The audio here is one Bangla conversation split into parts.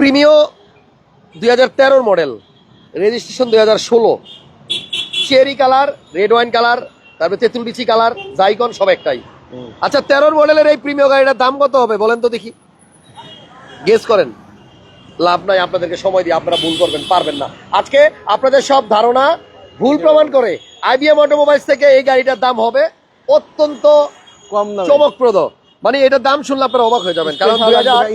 প্রিমিও দুই হাজার তেরোর মডেল রেজিস্ট্রেশন দুই হাজার ষোলো। Cherry colour red wine colour তারপরে তেঁতুল বিচি কালার জাইকন সব একটাই। আচ্ছা তেরোর মডেলের এই প্রিমিয় গাড়িটার দাম কত হবে বলেন তো দেখি। গেস করেন। লাভ নাই আপনাদেরকে সময় দিয়ে আপনারা ভুল করবেন পারবেন না। আজকে আপনাদের সব ধারণা ভুল প্রমাণ করে। আইবিএম অটোমোবাইলস থেকে এই গাড়িটার দাম হবে অত্যন্ত কম চমকপ্রদ। মানে এটার দাম শুনলে আপনারা অবাক হয়ে যাবেন কারণ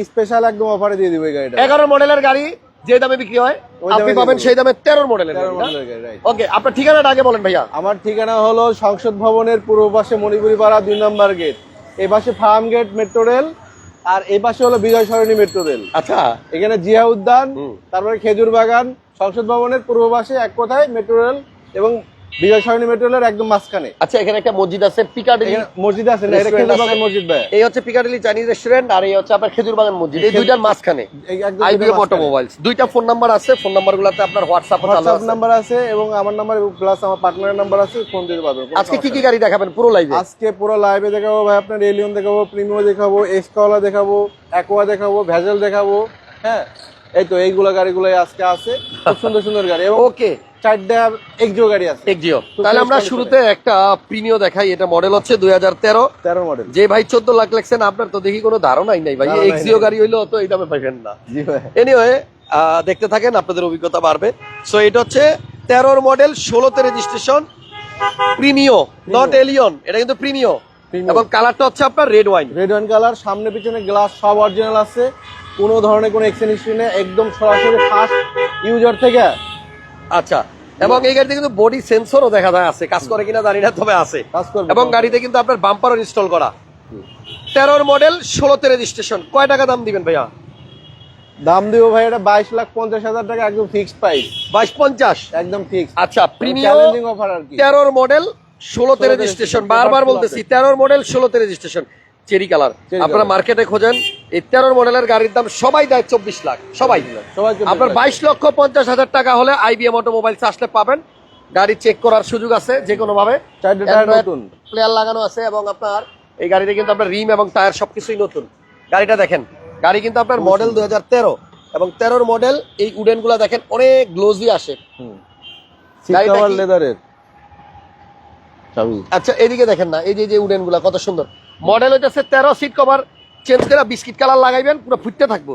স্পেশাল একদম অফারে দিয়ে দিবে গাড়িটা। এগারো মডেলের গাড়ি যে দামে বিক্রি হয় আপনি পাবেন সেই দামে তেরো মডেলের ওকে আপনার ঠিকানাটা আগে বলেন ভাইয়া। আমার ঠিকানা হলো সংসদ ভবনের পূর্ব পাশে মণিপুরি পাড়া দুই নম্বর গেট এই পাশে ফার্ম গেট মেট্রো রেল আর এই পাশে হলো বিজয় সরণী মেট্রো রেল আচ্ছা। এখানে জিয়া উদ্যান তারপরে খেজুর বাগান সংসদ ভবনের পূর্ব পাশে এক কথায় মেট্রো রেল এবং বিজয় সরণী মেট্রো রেলের একদম মাঝখানে। আচ্ছা এখানে একটা মসজিদ আছে পিকাডিলি মসজিদ আছে না? এটা Restaurant খেজুর আছে। বাগান মসজিদ ভাই। এই হচ্ছে পিকাডিলি চাইনিজ রেস্টুরেন্ট আর এই হচ্ছে আপনার খেজুর বাগান মসজিদ। এই দুইটার মাঝখানে। আইবিএম অটোমোবাইলস দুইটা ফোন নাম্বার আছে ফোন নাম্বারগুলোতে আপনার হোয়াটসঅ্যাপ চালু হোয়াটসঅ্যাপ নাম্বার আছে এবং আমার নাম্বার প্লাস আমার পার্টনারের নাম্বার আছে ফোন দিতে পারবেন আজকে কি কি গাড়ি দেখাবেন পুরো লাইভে আজকে পুরো লাইভে দেখাবো ভাই আপনার এলিয়ন দেখাবো প্রিমিও দেখাবো এক্সকলা দেখাবো অ্যাকোয়া দেখাবো ভেজেল দেখাবো হ্যাঁ? এই তো এইগুলো গাড়িগুলো আজকে আছে। খুব সুন্দর সুন্দর গাড়ি ওকে চারটা এক্সিও গাড়ি আছে। এক্সিও তাহলে আমরা শুরুতে একটা প্রিমিও দেখাই। এটা মডেল হচ্ছে দুই হাজার তেরো। তেরো মডেল যে ভাই চোদ্দ লাখ আপনার তো দেখি কোনো ধারণাই নাই ভাই। এক্সিও গাড়ি হইলেও তো এই দামে পাইবেন না। এনিওয়ে দেখতে থাকেন আপনাদের অভিজ্ঞতা বাড়বে। সো এটা হচ্ছে তেরোর মডেল ষোলোতে রেজিস্ট্রেশন প্রিমিও নট এলিয়ন এটা কিন্তু প্রিমিও। এবং কালারটা হচ্ছে আপনার red wine red wine colour সামনে পিছনে গ্লাস সব অরিজিনাল আছে। কোনো ধরনের কোনো এক্সচেঞ্জ হিস্ট্রি নেই একদম সরাসরি ফার্স্ট ইউজার থেকে। আচ্ছা এবং এই গাড়িতে কিন্তু বডি সেন্সরও দেখা যায় আছে কাজ করে কিনা জানি না তবে আছে। এবং গাড়িতে কিন্তু আপনার বাম্পারও ইনস্টল করা। তেরোর মডেল ষোলোতে রেজিস্ট্রেশন কয় টাকা দাম দিবেন ভাইয়া? দাম দিব ভাই এটা বাইশ লাখ পঞ্চাশ হাজার টাকা একদম ফিক্সড প্রাইস বাইশ পঞ্চাশ? একদম ফিক্স আচ্ছা প্রিমিয়াম চ্যালেঞ্জিং অফার আর কি। তেরোর মডেল ষোলোতে 16 রেজিস্ট্রেশন বারবার বলতেছি তেরোর মডেল ষোলোতে রেজিস্ট্রেশন চেরি কালার আপনারা মার্কেটে খোঁজেন এই তেরোর মডেলের গাড়ির দাম সবাই দেয় চব্বিশ লাখ। সবাই। আপনার বাইশ লক্ষ পঞ্চাশ হাজার টাকা হলে আইবিএম অটোমোবাইলস আসলে পাবেন। গাড়ি চেক করার সুযোগ আছে যে কোনো ভাবে প্লেয়ার লাগানো আছে এবং আপনার এই গাড়িতে কিন্তু আপনার রিম এবং টায়ার সবকিছুই নতুন। গাড়িটা দেখেন গাড়ি কিন্তু আপনার মডেল দুই হাজার এবং তেরোর মডেল এই উডেনগুলা দেখেন অনেক গ্লোজি আসে। লেদারের আচ্ছা এদিকে দেখেন না এই যে যে উডেনগুলা কত সুন্দর। মডেল হইতেছে তেরো সিট কভার চেঞ্জ করে বিস্কিট কালার লাগাইবেন পুরো ফুটতে থাকব।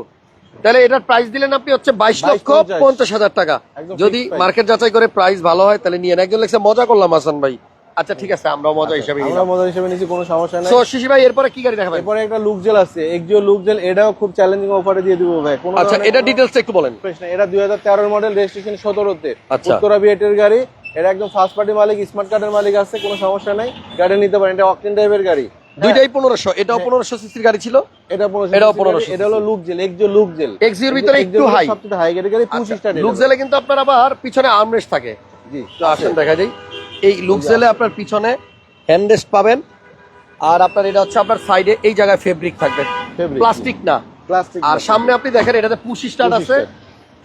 তাহলে এটার প্রাইস দিলেন আপনি হচ্ছে বাইশ লক্ষ পঞ্চাশ। হাজার টাকা। যদি মার্কেট যাচাই করে প্রাইস ভালো হয় তাহলে নিয়ে একজন লেগছে মজা করলাম হাসান ভাই। আচ্ছা ঠিক আছে আমরাও মজা হিসাবে আমরা মজা হিসেবে নিচ্ছি কোনো সমস্যা নাই। সো শিশি ভাই এরপরে কি গাড়ি দেখাবেন? এরপরে একটা লুক জেল আছে। এক্সিও লুক জেল এটাও খুব চ্যালেঞ্জিং অফারে দিয়ে দিব ভাই। কোনো আচ্ছা এটা ডিটেলস একটু বলেন। প্রশ্ন এটা দুই হাজার তেরোর মডেল রেজিস্ট্রেশন সতেরোতে। আচ্ছা। উত্তরা বিএটের গাড়ি। এটা একদম ফার্স্ট পার্টি মালিক স্মার্ট কার্ডের মালিক আছে কোনো সমস্যা নাই। গাড়ি নিতে পারেন। এটা অকটেন টাইপের গাড়ি। দুইটাই পনেরোশো। এটাও পনেরোশো সিসির গাড়ি ছিল? এটা পনেরোশো এটাও গাড়ি, 1500 এটা হলো look jail Axio look jail এক্সিওর ভিতরে একটু হাই সবচেয়ে হাই গেটের গাড়ি পুশ স্টার্ট লুকজেলে কিন্তু আপনার আবার পিছনে আর্মরেস্ট থাকে। জি। তো আসেন দেখা যায় এই লুকজেলে আপনার পিছনে হ্যান্ডরেস্ট পাবেন। আর আপনার এটা হচ্ছে আপনার সাইডে এই জায়গায় ফেব্রিক থাকবে। প্লাস্টিক না। প্লাস্টিক আর সামনে আপনি দেখেন এটাতে পুশ স্টার্ট আছে।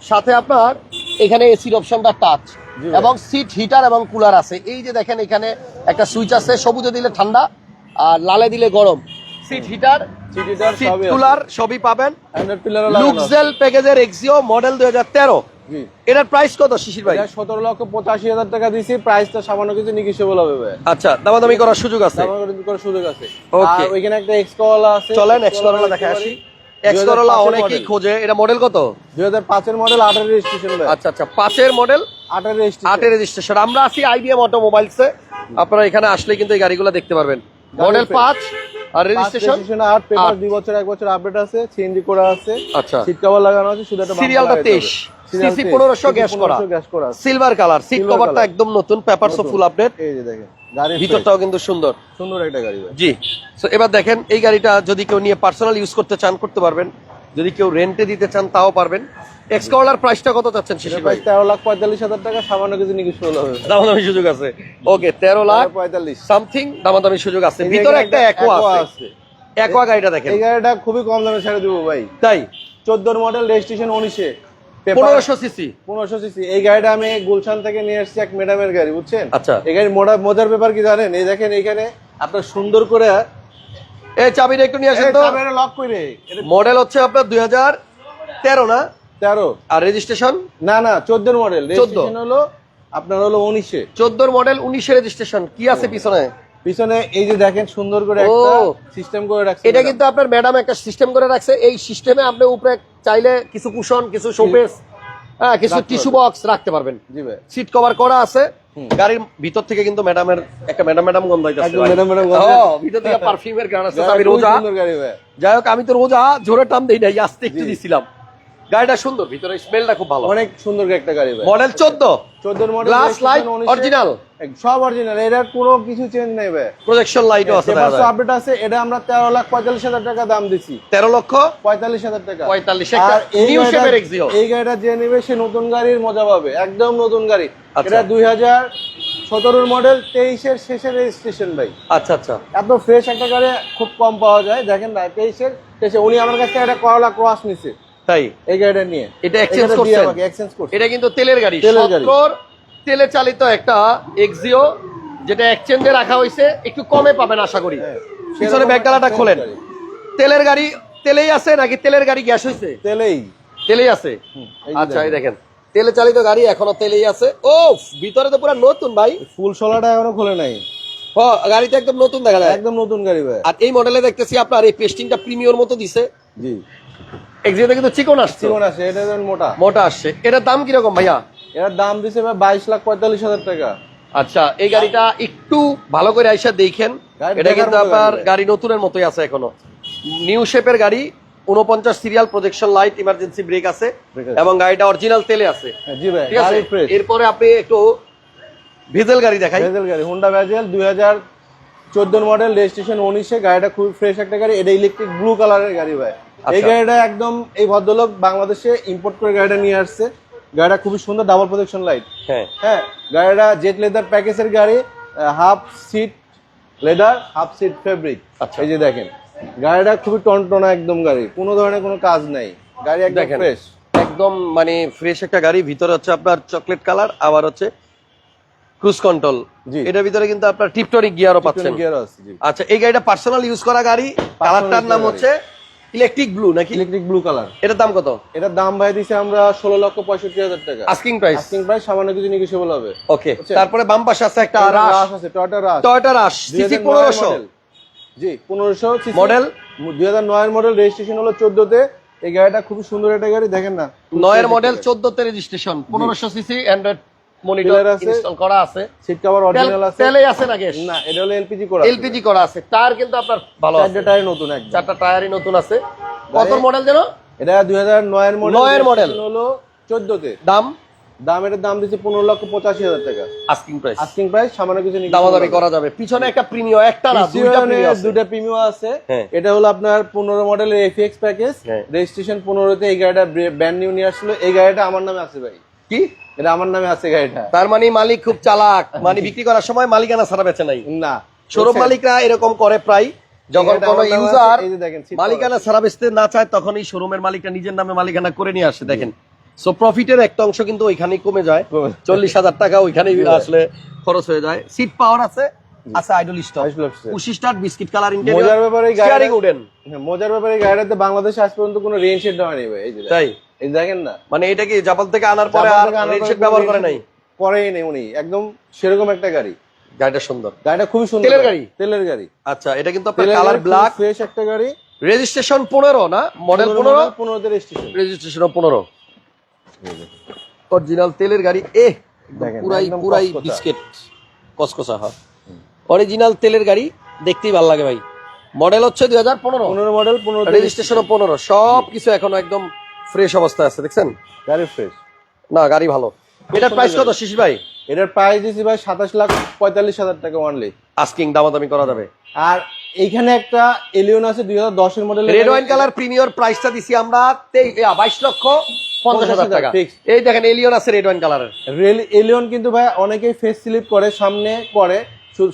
সাথে আপনার এখানে এসির অপশনটা টাচ এবং সিট হিটার এবং কুলার আছে। এই যে দেখেন এখানে একটা সুইচ আছে সবুজে দিলে ঠান্ডা। আর লালে দিলে গরম। সিট হিটার সিট সবই কুলার সবই পাবেন। লুকজেল প্যাকেজের এক্সিও মডেল দুই হাজার তেরো। এটার প্রাইস কত শিশির ভাই? সতেরো লক্ষ পঁচাশি হাজার টাকা দিছি। প্রাইসটা সামান্য কিছু নিকিসেবল হবে আচ্ছা দামাদামি করার সুযোগ আছে? করার সুযোগ আছে. আর ওইখানে একটা এক্স করলা আছে। চলেন এক্স করোলা দেখে আসি। এক্স করোলা অনেকেই খোঁজে। এটা মডেল কত? দুই হাজার পাঁচের মডেল আঠারো রেজিস্ট্রেশন আচ্ছা আচ্ছা পাঁচের মডেল আঠারো রেজিস্ট্রেশন আটের রেজিস্ট্রেশন আমরা আছি আইবিএম অটোমোবাইলসে আপনারা এখানে আসলে কিন্তু এই গাড়িগুলো দেখতে পারবেন। মডেল পেয়ে- পাঁচ আর রেজিস্ট্রেশন রেজিস্ট্রেশন আট পেপার আট। দুই বছর এক বছর আপডেট আছে সিএনজি করা আছে আচ্ছা। সিট কভার লাগানো আছে শুধু একটা সিরিয়ালটা লাগাইতে তেইশ। হবে। Serial সিসি 23, পনেরোশো CC গ্যাস করা। 1500 গ্যাস করা সিলভার কালার সিট কভারটা একদম নতুন পেপারসও। ফুল আপডেট এই যে দেখেন ভিতরটাও কিন্তু সুন্দর। সুন্দর একটা গাড়ি জি। সো এবার দেখেন এই গাড়িটা যদি কেউ নিয়ে পার্সোনাল ইউজ করতে চান করতে পারবেন। যদি কেউ রেন্টে দিতে চান তাও পারবেন। এক্স করলার প্রাইসটা কত চাচ্ছেন শিশির ভাই? প্রাইস তেরো লাখ পঁয়তাল্লিশ হাজার টাকা সামান্য কিছু নিকিসেবল হবে। দামাদামি সুযোগ আছে। ওকে তেরো লাখ পঁয়তাল্লিশ। সামথিং দামাদামি সুযোগ আছে। ভিতরে একটা একোয়া আছে। একোয়া গাড়িটা দেখেন। এই গাড়িটা খুবই কম দামে ছেড়ে দেবো ভাই। তাই? চোদ্দোর মডেল রেজিস্ট্রেশন উনিশে। পনেরোশো সিসি পনেরোশো সিসি এই গাড়িটা আমি গুলশান থেকে নিয়ে এসেছি এক ম্যাডামের গাড়ি বুঝছেন? আচ্ছা। এই গাড়ির মজার ব্যাপার কি জানেন? এই দেখেন এখানে আপনার সুন্দর করে এই চাবিটা একটু নিয়ে আসেন তো। লক করে মডেল হচ্ছে আপনার দুই হাজার তেরো না? তেরো। আর রেজিস্ট্রেশন না না চোদ্দোর মডেল 14 রেজিস্ট্রেশন হলো আপনার হলো উনিশে। চোদ্দোর মডেল উনিশে রেজিস্ট্রেশন কি আছে পিছনে? পিছনে এই যে দেখেন সুন্দর করে একটা সিস্টেম করে রাখছে এটা কিন্তু আপনার ম্যাডাম একটা সিস্টেম করে রাখছে। এই সিস্টেমে আপনি উপরে চাইলে কিছু কুশন কিছু শোকেস হ্যাঁ কিছু টিস্যু বক্স রাখতে পারবেন। জি ভাই। সিট কভার করা আছে। গাড়ির ভিতর থেকে কিন্তু ম্যাডামের একটা ম্যাডাম ম্যাডাম গন্ধ ম্যাডাম ম্যাডাম ও, ভিতর থেকে পারফিউমের গান আমি রোজা যাই হোক আমি তো রোজা জোরে টান দেই নাই আস্তে একটু। দিছিলাম। গাড়িটা সুন্দর ভিতরে স্মেলটা খুব ভালো। অনেক সুন্দর একটা গাড়ি ভাই। মডেল চোদ্দ? চোদ্দোর মডেল গ্লাস লাইট অরিজিনাল সব অরিজিনাল এটার কোনো কিছু চেঞ্জ নেই ভাই। প্রজেকশন লাইটও আছে যায়। আপডেট আছে এটা আমরা তেরো লাখ পঁয়তাল্লিশ হাজার টাকা দাম দিছি। তেরো লক্ষ? পঁয়তাল্লিশ হাজার টাকা। পঁয়তাল্লিশ একটা নিউ শেপের এক্সিও এই গাড়িটা যে নেবে সে নতুন গাড়ির মজা পাবে একদম নতুন গাড়ি। আচ্ছা। এটা দুই হাজার সতেরোর মডেল তেইশের শেষের রেজিস্ট্রেশন ভাই। আচ্ছা আচ্ছা। এত ফ্রেশ একটা গাড়ি খুব কম পাওয়া যায়। দেখেন না তেইশের তেইশে উনি আমার কাছ থেকে একটা করলা ক্রস নিছে। তাই? এই গাড়িটা নিয়ে। এটা exchange করছেন? এক্সচেঞ্জ করছে। এটা কিন্তু তেলের গাড়ি। তেলের গাড়ি। তেলে চালিত একটা এক্সিও যেটা এক্সচেঞ্জে রাখা হয়েছে একটু কমে পাবেন আশা করি। হ্যাঁ। পিছনে ব্যাগডালাটা খোলেন। তেলের গাড়ি। তেলেই আছে নাকি তেলের গাড়ি গ্যাস হয়েছে? তেলেই। তেলেই আছে? আচ্ছা এই দেখেন। তেলে চালিত গাড়ি এখনও তেলেই আছে। ও ভিতরে তো পুরো নতুন ভাই। ফুল সোলাটা এখনও খোলে নাই। ও গাড়িটা একদম নতুন দেখা যায়। একদম নতুন গাড়ি ভাই। আর এই মডেলে দেখতেছি আপনার এই পেস্টিংটা প্রিমিয়র মতো দিছে। জি। এক্সিওতে কিন্তু চিকন আসছে। চিকন আছে এটা মোটা। মোটা আসছে। এটার দাম কীরকম ভাইয়া? এটার দাম দিছে ভাই বাইশ লাখ পঁয়তাল্লিশ হাজার টাকা। আচ্ছা এই গাড়িটা একটু ভালো করে আইসা দেখেন। এটা কিন্তু আপনার গাড়ি। নতুনের মতোই আছে এখনও। নিউ শেপের গাড়ি উনপঞ্চাশ serial projection light emergency brake আছে এবং গাড়িটা অরিজিনাল তেলে আছে। হ্যাঁ, জি ভাই ঠিক আছে? এরপরে আপনি একটু ভিজেল গাড়ি দেখাই। ভেজেল গাড়ি হুন্ডা ভেজেল দুই হাজার চোদ্দোর মডেল রেজিস্ট্রেশন উনিশে। গাড়িটা খুব ফ্রেশ একটা গাড়ি। এটা ইলেকট্রিক ব্লু কালারের গাড়ি ভাই। এই আচ্ছা। গাড়িটা একদম এই ভদ্রলোক বাংলাদেশে ইম্পোর্ট করে গাড়িটা নিয়ে আসছে। গাড়িটা খুবই সুন্দর ডাবল প্রোটেকশন লাইট হ্যাঁ। হ্যাঁ গাড়িটা জেট লেদার প্যাকেজের গাড়ি half seat leather half seat fabric আচ্ছা। এই যে দেখেন গাড়িটা খুবই টনটনা একদম গাড়ি কোনো ধরনের কোনো কাজ নাই। গাড়ি একদম ফ্রেশ একদম মানে ফ্রেশ একটা গাড়ি ভিতরে হচ্ছে আপনার চকলেট কালার আবার হচ্ছে ক্রুজ কন্ট্রোল জি। এটার ভিতরে কিন্তু আপনার টিপটনিক গিয়ারও পাচ্ছেন। গিয়ার আছে জি। আচ্ছা এই গাড়িটা পার্সোনাল ইউজ করা গাড়ি কালারটার নাম হচ্ছে ইলেকট্রিক ব্লু নাকি? ইলেকট্রিক ব্লু কালার এটার দাম কত? এটার দাম ভাই দিছে আমরা ষোলো লক্ষ পঁয়ষট্টি হাজার টাকা। আস্কিং প্রাইস আস্কিং প্রাইস সামান্য কিছু নিগোসিয়েবল হবে। ওকে তারপরে বাম পাশে আছে একটা রাশ আছে Toyota Rush Toyota Rush CC 2009 পনেরোশো। জি পনেরোশো মডেল? দুই হাজার নয়ের মডেল রেজিস্ট্রেশন হলো চোদ্দতে। এই গাড়িটা খুবই সুন্দর একটা গাড়ি দেখেন না। নয়ের মডেল চোদ্দতে রেজিস্ট্রেশন পনেরোশো সিসি অ্যান্ড্রয়েড মনিটর ইনস্টল করা আছে। সিট কভার অরিজিনাল আছে। তেলে আছে না গ্যাস না এটা হলো এলপিজি করা এলপিজি করা আছে। তার কিন্তু আপনার ভালো আছে। চারটে টায়ার নতুন একদম। চারটা টায়ারই নতুন আছে। কত মডেল যেন? এটা দুই হাজার নয়ের মডেল নয়ের model। হলো চোদ্দতে। দাম? দাম এটার দাম দিচ্ছে পনেরো লক্ষ পঁচাশি হাজার টাকা। আস্কিং প্রাইস আস্কিং প্রাইস সামান্য কিছু দামাদামি। করা যাবে। পিছনে একটা প্রিমিয়াম একটা না দুইটা প্রিমিয়াম আছে। দুটা প্রিমিয়াম আছে। হ্যাঁ। এটা হলো আপনার পনেরো মডেলের এফএক্স প্যাকেজ। রেজিস্ট্রেশন পনেরোতে এই গাড়িটা ব্র্যান্ড নিউ নিয়ে আসছিল এই গাড়িটা আমার নামে আছে ভাই। কি? এটা আমার নামে আছে গাড়িটা। তার মানে মালিক খুব চালাক। মানে বিক্রি করার সময় মালিকানা ছাড়া বেচে নাই। না। শোরুম মালিকরা এরকম করে প্রায়। যখন কোনো ইউজার মালিকানা ছাড়া বেচতে না চায় তখন এই শোরুমের মালিকটা নিজের নামে মালিকানা করে নিয়ে আসে দেখেন। সো প্রফিটের একটা অংশ কিন্তু ওইখানেই কমে যায়। চল্লিশ হাজার টাকা ওইখানেই আসলে খরচ হয়ে যায়। সিট পাওয়ার আছে আইডল স্টার্ট বিস্কিট কালার মজার ইন্টেরিয়র ব্যাপারে হ্যাঁ, মজার ব্যাপারে এই গাড়িটাতে বাংলাদেশে আজ পর্যন্ত কোনো শেড ভাই এই যে তাই? এই দেখেন না। মানে এটা কি জাপান থেকে আনার পরে আর ব্যবহার করে নাই? করেই নেই উনি। একদম সেরকম একটা গাড়ি। গাড়িটা সুন্দর। গাড়িটা খুবই সুন্দর তেলের গাড়ি? তেলের গাড়ি। আচ্ছা এটা কিন্তু আপনার কালার ব্ল্যাক ফ্রেশ একটা গাড়ি। রেজিস্ট্রেশন পনেরো না? মডেল পনেরো পনেরোতে রেজিস্ট্রেশন রেজিস্ট্রেশন পনেরো। অরিজিনাল তেলের গাড়ি এ পুরাই পুরাই বিস্কিট কসকসা হয়। অরিজিনাল তেলের গাড়ি দেখতেই ভালো লাগে ভাই। মডেল হচ্ছে দুই হাজার পনেরো। পনেরো মডেল পনেরো রেজিস্ট্রেশনও পনেরো। সব কিছু এখনও একদম ফ্রেশ অবস্থায় আছে দেখছেন? গাড়ি ফ্রেশ না গাড়ি ভালো। এটার প্রাইস কত শিশি ভাই? এটার প্রাইস দিয়েছি ভাই সাতাশ লাখ পঁয়তাল্লিশ হাজার টাকা ওয়ানলি আস্কিং দামাদামি করা যাবে। আর এইখানে একটা এলিয়ন আছে দুই হাজার দশের model red wine colour premier প্রাইসটা দিছি আমরা বাইশ লক্ষ পঞ্চাশ হাজার টাকা। এই দেখেন এলিয়ন আছে রেড ওয়াইন কালারের রেল এলিয়ন কিন্তু ভাই অনেকেই ফেস স্লিপ করে সামনে করে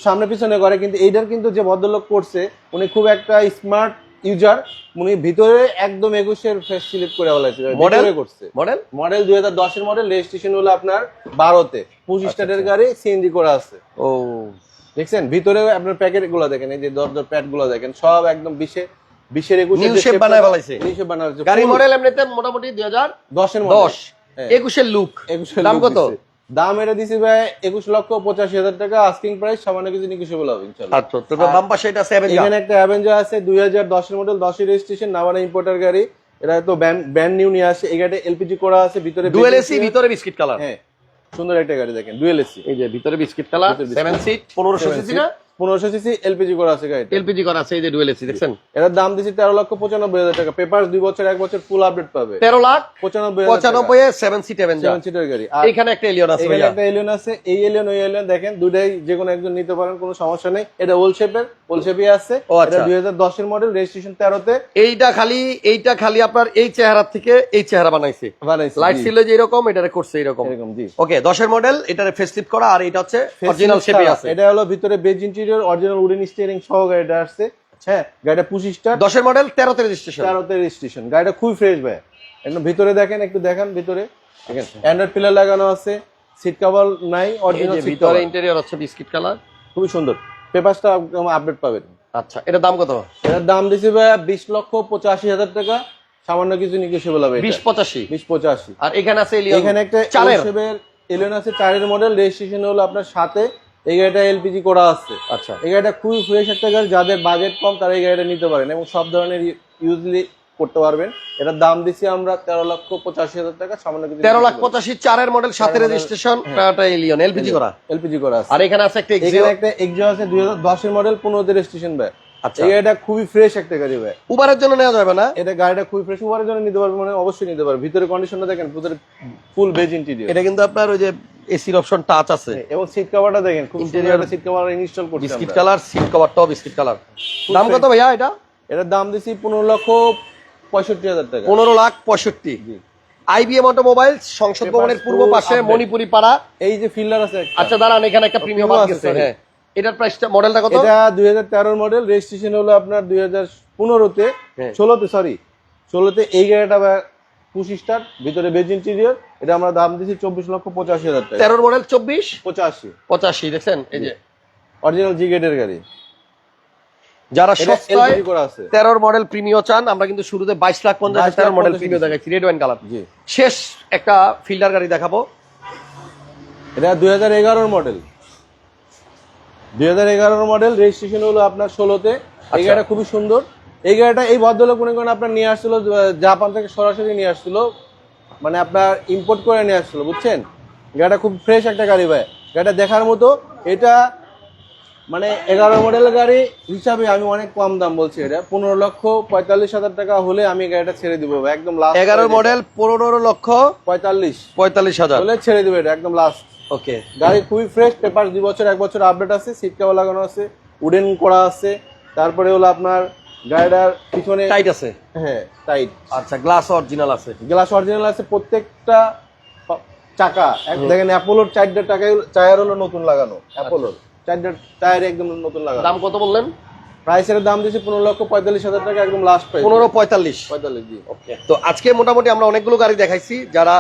সামনে পিছনে করে কিন্তু এইটার কিন্তু যে ভদ্রলোক করছে উনি খুব একটা স্মার্ট ইউজার উনি ভিতরে একদম একুশের ফেস স্লিপ করে বলেছে Model? করছে। মডেল মডেল দুই হাজার দশের মডেল রেজিস্ট্রেশন হলো আপনার বারোতে। পঁচিশ স্টারের গাড়ি সিএনজি করা আছে। ও। দেখছেন? ভিতরে আপনার প্যাকেটগুলো দেখেন এই যে দর দর প্যাডগুলো দেখেন সব একদম বিশে বিশের একুশে New shape বানায় ফেলাইছে। নিউ শেপ বানায়। গাড়ি মডেল এমনিতে মোটামুটি দুই হাজার দশের দশ। হ্যাঁ। একুশের লুক একুশের দাম কত। দাম এটা দিছি ভাই একুশ লক্ষ পঁচাশি হাজার টাকা আস্কিং প্রাইস সামান্য কিছু নিকুশিবল হবে আচ্ছা তো বাম পাশে এটা সেভেন এখানে একটা অ্যাভেঞ্জার আছে দুই হাজার দশের মডেল দশের রেজিস্ট্রেশন নামানা ইম্পোর্টার গাড়ি। এটা তো ব্যান্ড নিউ নিয়ে আসে এই গাড়িটা এলপিজি করা আছে ভিতরে ডুয়েল এসি ভিতরে বিস্কিট কালার হ্যাঁ সুন্দর একটা গাড়ি দেখেন ডুয়েল এসি এই যে ভিতরে বিস্কিট কালার সেভেন সিট পনেরোশো সিসি না? পনেরোশো সিসি এলপিজি করা আছে গাড়িটা এলপিজি করা আছে এই যে ডুয়েল এসি দেখছেন? এটার দাম দিছি তেরো লক্ষ পঁচানব্বই হাজার টাকা। পেপার দুই বছর এক বছর ফুল আপডেট পাবে। তেরো লাখ পঁচানব্বই পঁচানব্বই সেভেন সিট সেভেন সিটার গাড়ি। আর এখানে একটা এলিয়ন আছে এখানে একটা এলিয়ন আছে। এই এলিয়ন ওই এলিয়ন দেখেন দুটাই যে কোনো একজন নিতে পারেন কোনো সমস্যা নেই। এটা ওল শেপের ওল শেপই আছে। ও আচ্ছা। এটা দুই হাজার দশের মডেল রেজিস্ট্রেশন তেরোতে। এইটা খালি এইটা খালি আপনার এই চেহারা থেকে এই চেহারা বানাইছে। বানাইছে লাইট ছিল যে এরকম এটারে করছে এরকম। এরকম জি। ওকে দশের মডেল এটারে ফেসলিফট করা আর এটা হচ্ছে অরিজিনাল শেপে আছে। এটা হলো ভিতরে beige interior original wooden steering সহ গাড়িটা আসছে। হ্যাঁ গাড়িটা পঁচিশ স্টার দশের মডেল তেরোতে রেজিস্ট্রেশন তেরোতে রেজিস্ট্রেশন গাড়িটা খুবই ফ্রেশ ভাই। একদম ভিতরে দেখেন একটু দেখান ভিতরে। দেখেন অ্যান্ড্রয়েড পিলার লাগানো আছে সিট কভার নাই অরিজিনাল ভিতরে ইন্টেরিয়র হচ্ছে বিস্কিট কালার খুবই সুন্দর। পেপারসটা আপডেট পাবেন। আচ্ছা এটা দাম কত? এটার দাম দিছি ভাই বিশ লক্ষ পঁচাশি হাজার টাকা। সামান্য কিছু নিগোসিয়েবল হবে বিশ পঁচাশি? বিশ পঁচাশি। আর এখানে আছে এখানে একটা চালের এলিয়ন আছে চারের মডেল রেজিস্ট্রেশন হলো আপনার সাথে। এই গাড়িটা এলপিজি করা আছে। আচ্ছা। এই গাড়িটা খুবই ফ্রেশ একটা গাড়ি যাদের বাজেট কম তারা এই গাড়িটা নিতে পারেন এবং সব ধরনের ইউজলি করতে পারবেন। এটার দাম দিছি আমরা তেরো লক্ষ পঁচাশি হাজার টাকা সামান্য তেরো লাখ পঁচাশি চারের মডেল সাথে রেজিস্ট্রেশন এলিয়ন এলপিজি করা। এলপিজি করা আছে। আর এখানে আছে একটা এখানে একটা এক্সিও আছে দুই হাজার দশের মডেল পনেরোতে রেজিস্ট্রেশন ভাই আচ্ছা। খুবই ফ্রেশ একটা গাড়ি ভাই। উবারের জন্য নেওয়া যাবে না? এটা গাড়িটা খুবই ফ্রেশ উবারের জন্য নিতে পারবে মানে অবশ্যই নিতে পারবে। ভিতরে কন্ডিশনটা দেখেন ভিতরে ফুল বেজ ইন্টেরিয়র এটা কিন্তু আপনার ওই যে এসির অপশন টাচ আছে। এবং সিট কভারটা দেখেন খুব সুন্দর সিট কভার ইনস্টল করছি বিস্কিট কালার সিট কভারটাও বিস্কিট কালার দাম কত ভাইয়া এটা? এটার দাম দিছি পনেরো লক্ষ পঁয়ষট্টি হাজার টাকা। পনেরো লাখ পঁয়ষট্টি। জি। আইবিএম অটোমোবাইল সংসদ ভবনের পূর্ব পাশে. মণিপুরি পাড়া। এই যে ফিল্ডার আছে আচ্ছা দাঁড়ান এখানে একটা প্রিমিয়াম আছে আছে, হ্যাঁ। এটার প্রাইসটা মডেলটা কত? এটা দুই হাজার তেরোর মডেল রেজিস্ট্রেশন হলো আপনার দুই হাজার পনেরোতে হ্যাঁ। ষোলোতে সরি ষোলোতে এই গাড়িটা পঁচিশ স্টার ভিতরে বেজ ইন্টেরিয়র এটা আমরা দাম দিছি চব্বিশ লক্ষ পঁচাশি হাজার টাকা। তেরোর মডেল চব্বিশ? পঁচাশি। পঁচাশি দেখছেন? এই যে। অরিজিনাল জি গেটের গাড়ি। যারা সস্তায় আছে। তেরোর মডেল প্রিমিয় চান আমরা কিন্তু শুরুতে বাইশ লাখ পঞ্চাশ 22 লাখ তেরোর মডেল 50 প্রিমিয় দেখাচ্ছি রেড ওয়াইন কালার জি। শেষ একটা ফিল্ডার গাড়ি দেখাবো। এটা দুই হাজার এগারোর মডেল। দুই হাজার এগারোর মডেল রেজিস্ট্রেশন হলো আপনার ষোলোতে। এই আচ্ছা। গাড়িটা খুবই সুন্দর। এই গাড়িটা এই ভদ্রলোক মনে করেন আপনার নিয়ে আসছিল জাপান থেকে সরাসরি নিয়ে আসছিল। মানে আপনার ইম্পোর্ট করে নিয়ে আসছিল বুঝছেন? গাড়িটা খুব ফ্রেশ একটা গাড়ি ভাই। গাড়িটা দেখার মতো এটা মানে এগারো মডেল গাড়ি হিসাবে আমি অনেক কম দাম বলছি এটা। পনেরো লক্ষ পঁয়তাল্লিশ হাজার টাকা হলে আমি গাড়িটা ছেড়ে দিব একদম লাস্ট এগারো মডেল পনেরো লক্ষ পঁয়তাল্লিশ। পঁয়তাল্লিশ হাজার। হলে ছেড়ে দেবে এটা একদম লাস্ট ওকে গাড়ি খুবই ফ্রেশ পেপার দুই বছর এক বছর আপডেট আছে সিট কভার লাগানো আছে উডেন করা আছে তারপরে হলো আপনার গাড়িটার পিছনে টাইট আছে? হ্যাঁ টাইট আচ্ছা গ্লাস অরিজিনাল আছে। গ্লাস অরিজিনাল আছে প্রত্যেকটা চাকা। দেখেন অ্যাপোলোর চারটা টাকায় টায়ার হলো নতুন লাগানো অ্যাপোলোর চারটা টায়ার একদম নতুন লাগানো। দাম কত বললেন? প্রাইসের দাম দিয়েছে পনেরো লক্ষ পঁয়তাল্লিশ হাজার টাকা একদম লাস্ট প্রাইস পনেরো পঁয়তাল্লিশ। পঁয়তাল্লিশ জি। তো আজকে মোটামুটি আমরা অনেকগুলো গাড়ি দেখাইছি যারা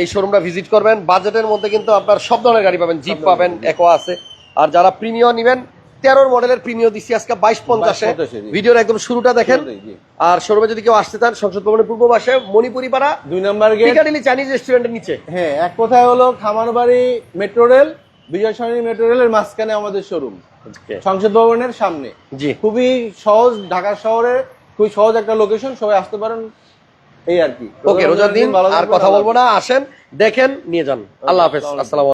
এই শোরুমটা ভিজিট করবেন। বাজেটের মধ্যে কিন্তু আপনার সব ধরনের গাড়ি পাবেন। জিপ পাবেন একোয়া আছে। আর যারা প্রিমিয়াম নিবেন তেরোর মডেলের প্রিমিয় দিচ্ছি আজকে বাইশ পঞ্চাশে। 22 ভিডিওর একদম শুরুটা দেখেন। আর শোরুমে যদি কেউ আসতে চান সংসদ ভবনের পূর্ব পাশে মণিপুরি পাড়া দুই নম্বর গেট। চাইনিজ রেস্টুরেন্টের নিচে। হ্যাঁ এক কথায় হলো Khamarbari metro rail Bijoy Sarani metro রেলের মাঝখানে আমাদের শোরুম সংসদ ভবনের সামনে। জি। খুবই সহজ ঢাকা শহরে খুবই সহজ একটা লোকেশন সবাই আসতে পারেন। এই আর কি। ওকে রোজার দিন আর কথা বলব না। আসেন দেখেন নিয়ে যান। আল্লাহ হাফেজ আসসালাম